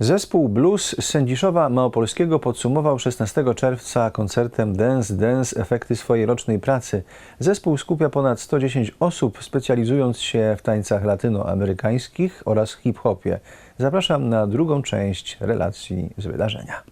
Zespół blues Sędziszowa Małopolskiego podsumował 16 czerwca koncertem Dance Dance efekty swojej rocznej pracy. Zespół skupia ponad 110 osób, specjalizując się w tańcach latynoamerykańskich oraz hip-hopie. Zapraszam na drugą część relacji z wydarzenia.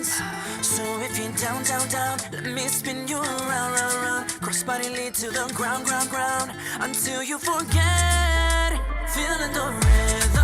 dance. So if you're down, down, down, let me spin you around, round, round. Crossbody lead to the ground, ground, ground until you forget feeling the rhythm.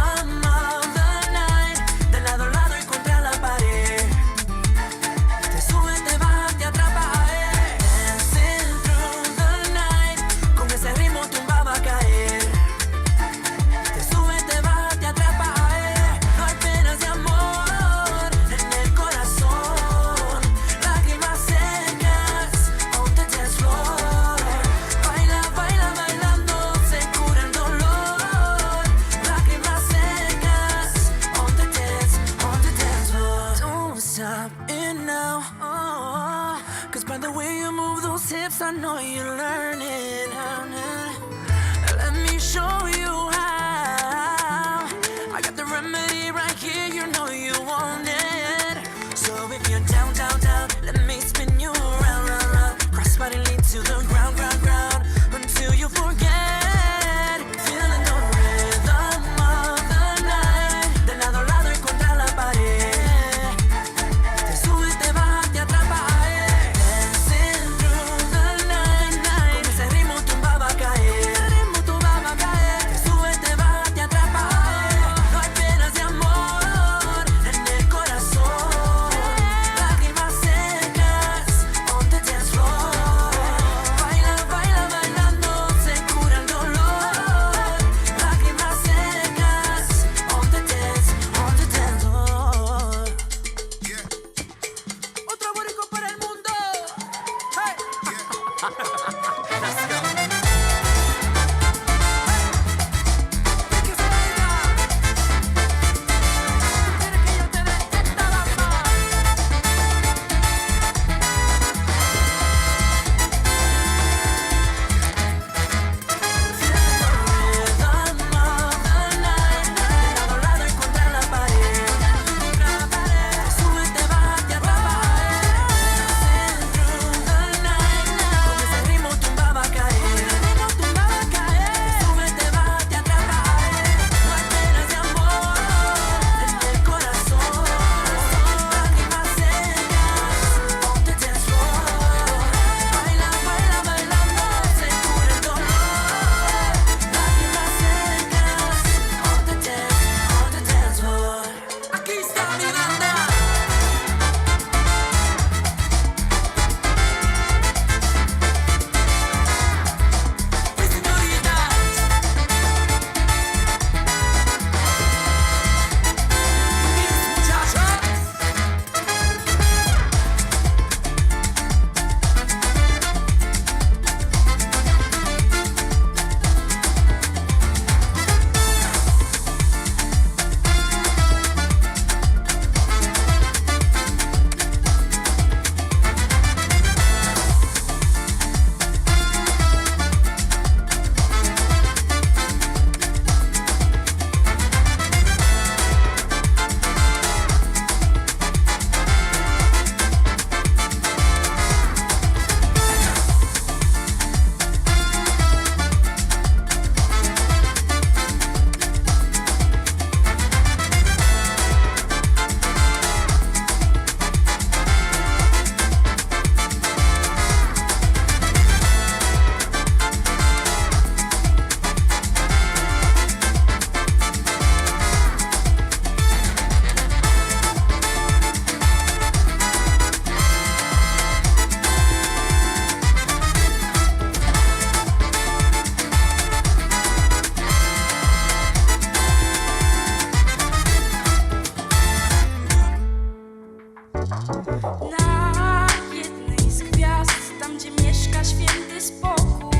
Na jednej z gwiazd, tam gdzie mieszka święty spokój.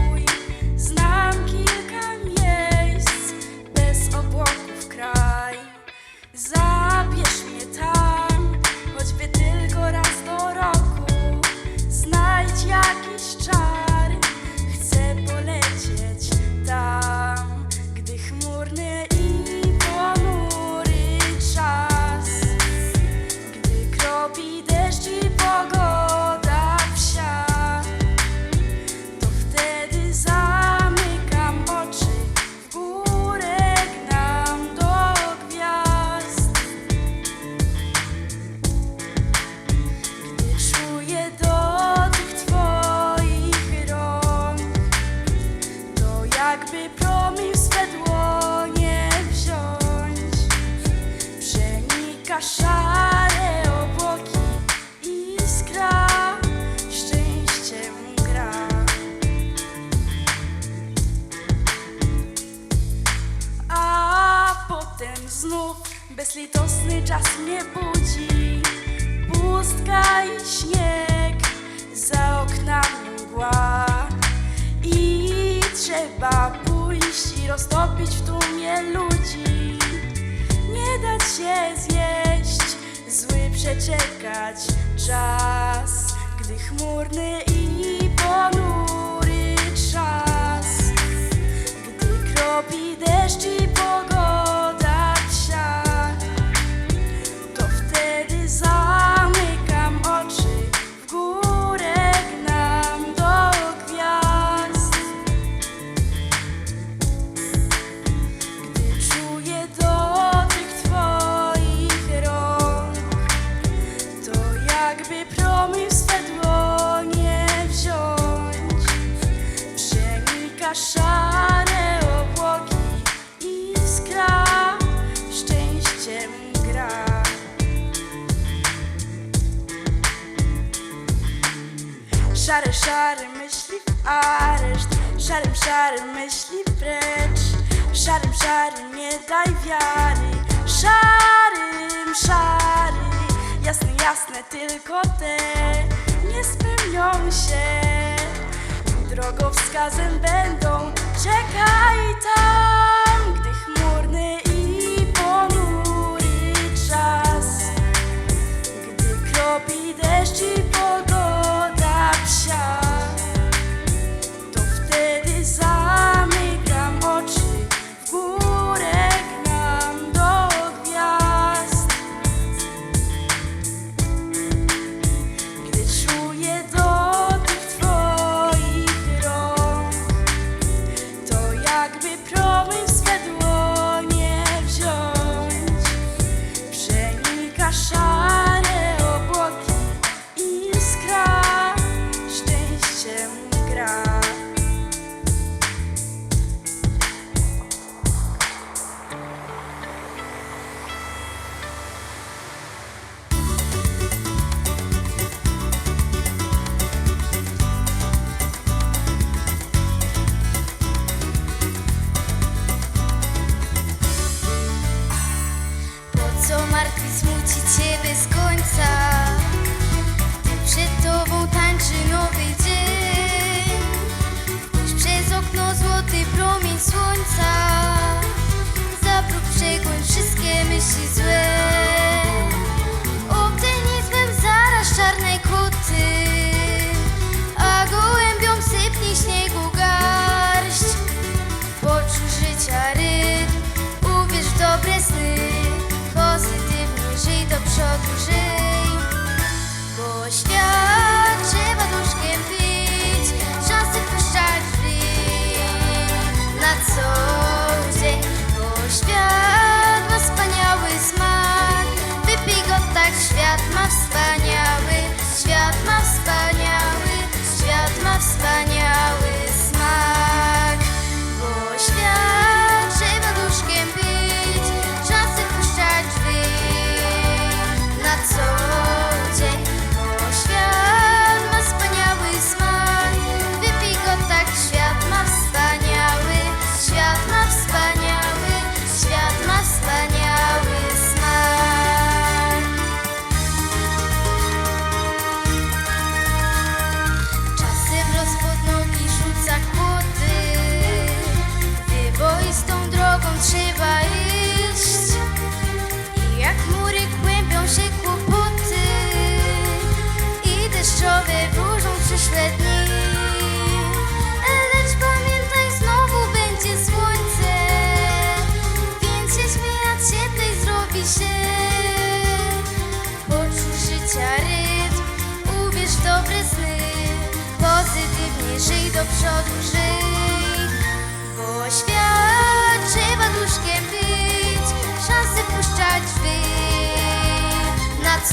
Spełnią się drogowskazem będą. Czekaj tam,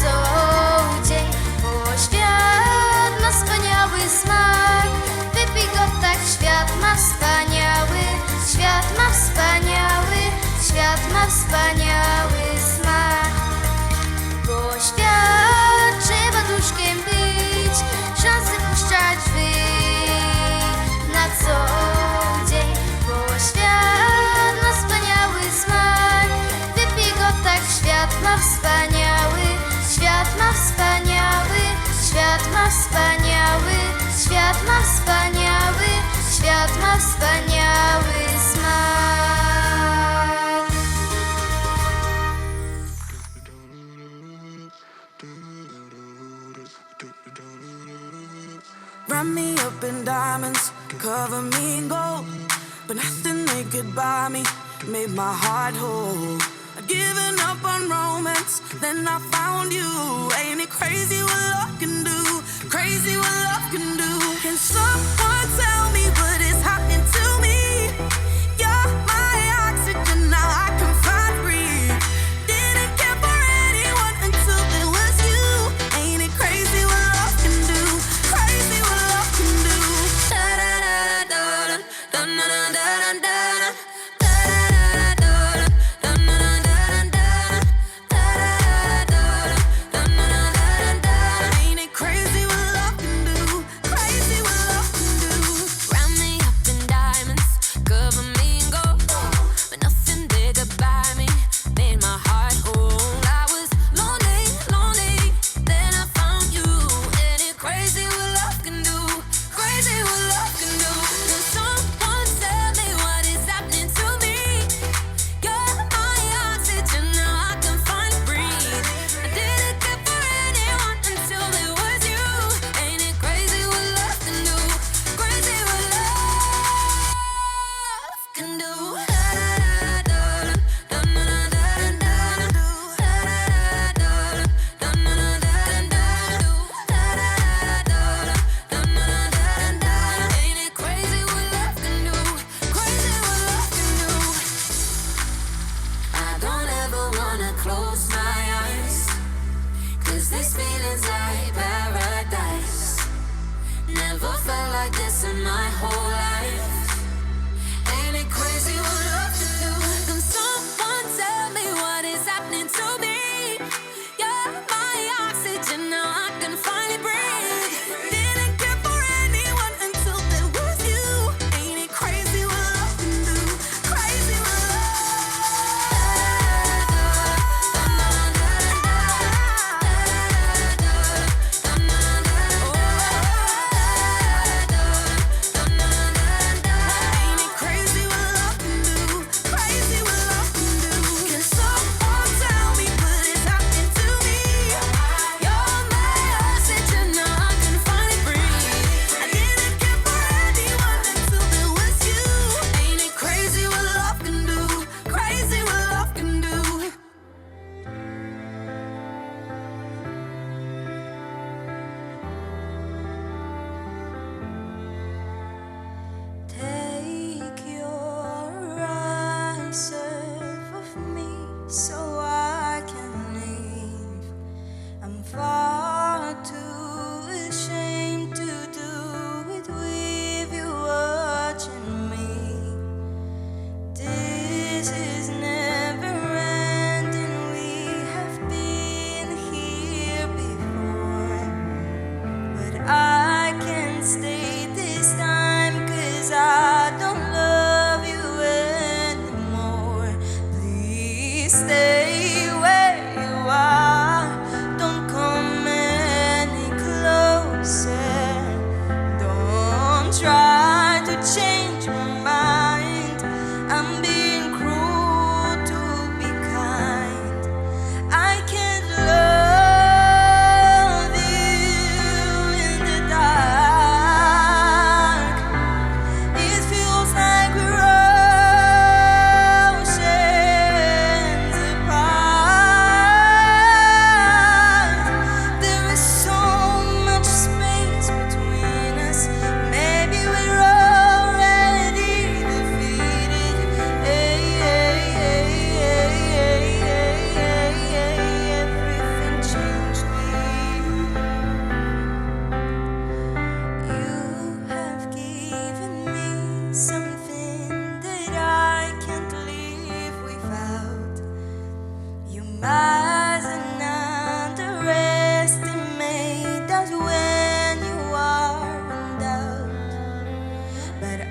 Na wspaniały, świat ma wspaniały, świat ma wspaniały smak. Wrap me up in diamonds, cover me in gold, but nothing they could buy me made my heart whole. I'd given up on romance, then I found you. Ain't it crazy? Somebody.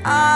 I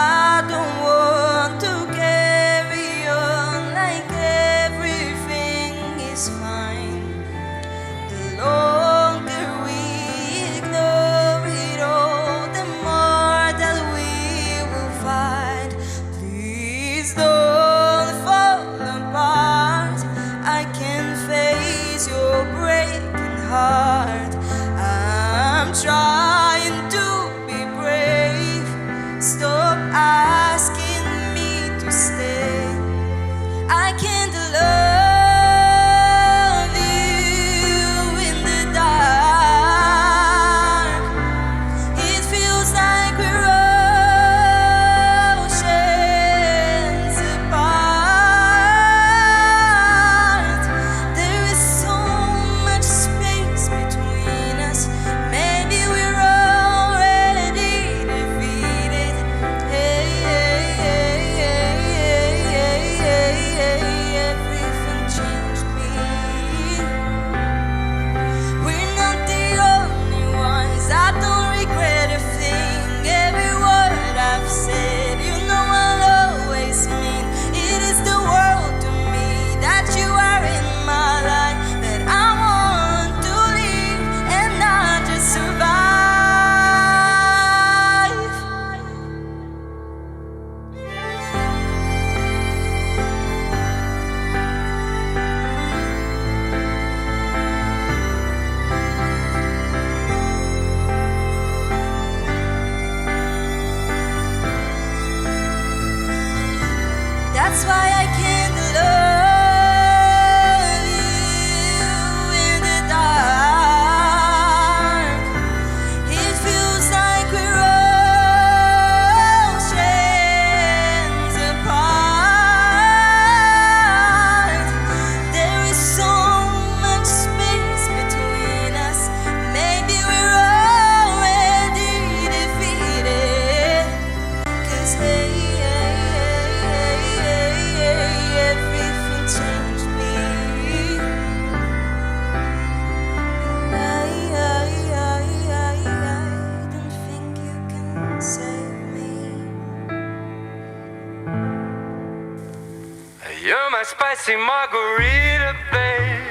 my spicy margarita, babe.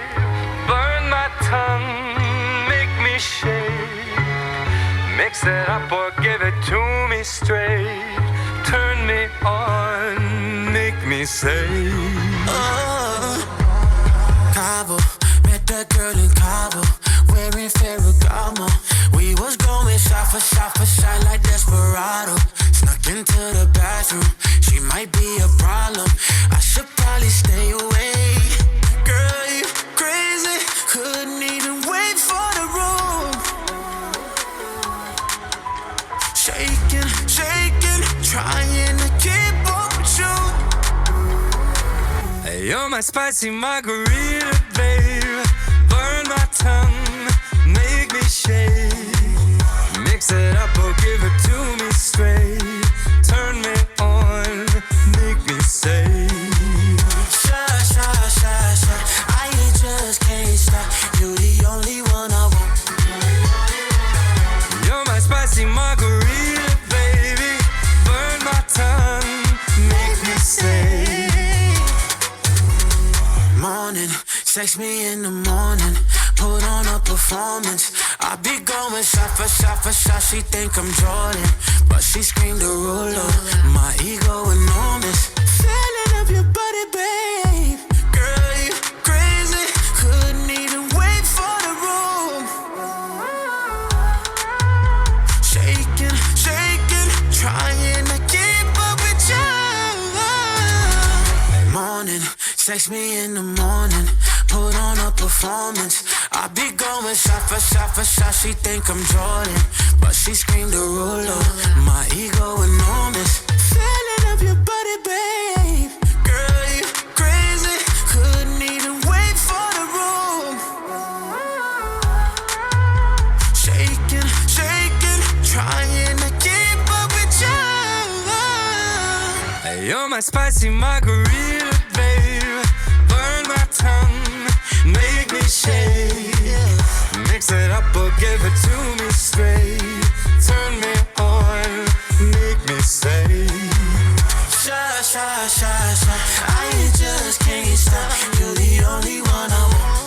Burn my tongue, make me shake. Mix it up or give it to me straight. Turn me on, make me say. Oh, Cabo, met that girl in Cabo, wearing Ferragamo. We was going shot for shot for shot like Desperado. Snuck into the bathroom, she might be a problem. I should probably stay away. Girl, you crazy, couldn't even wait for the room. Shaking, shaking, trying to keep up with you. You're my spicy margarita, babe. Burn my tongue, Sex me in the morning. Put on a performance. I be going shot for shot for shot. She think I'm Jordan, but she screamed a ruler. My ego enormous. Feeling of your body, babe. Girl, you crazy. Couldn't even wait for the room. Shaking, shaking, trying to keep up with you. Morning, sex me in the morning. Put on a performance. I be going shot for shot for shot. She think I'm Jordan, but she screamed a ruler. My ego enormous. Feeling of your body, babe. Girl, you crazy. Couldn't even wait for the room. Shaking, shaking, trying to keep up with you. You're my spicy margarita, Mix it up or give it to me straight. Turn me on, make me say. Shy, shy, shy, shy. I just can't stop. You're the only one I want.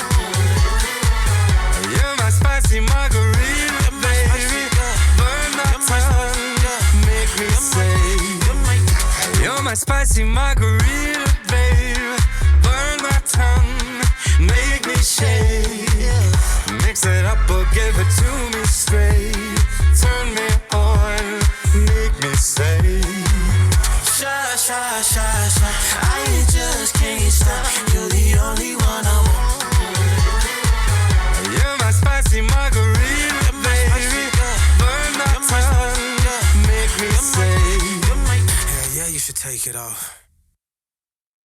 You're my spicy margarita, baby. Burn my tongue, make me say. You're my spicy margarita, take it off.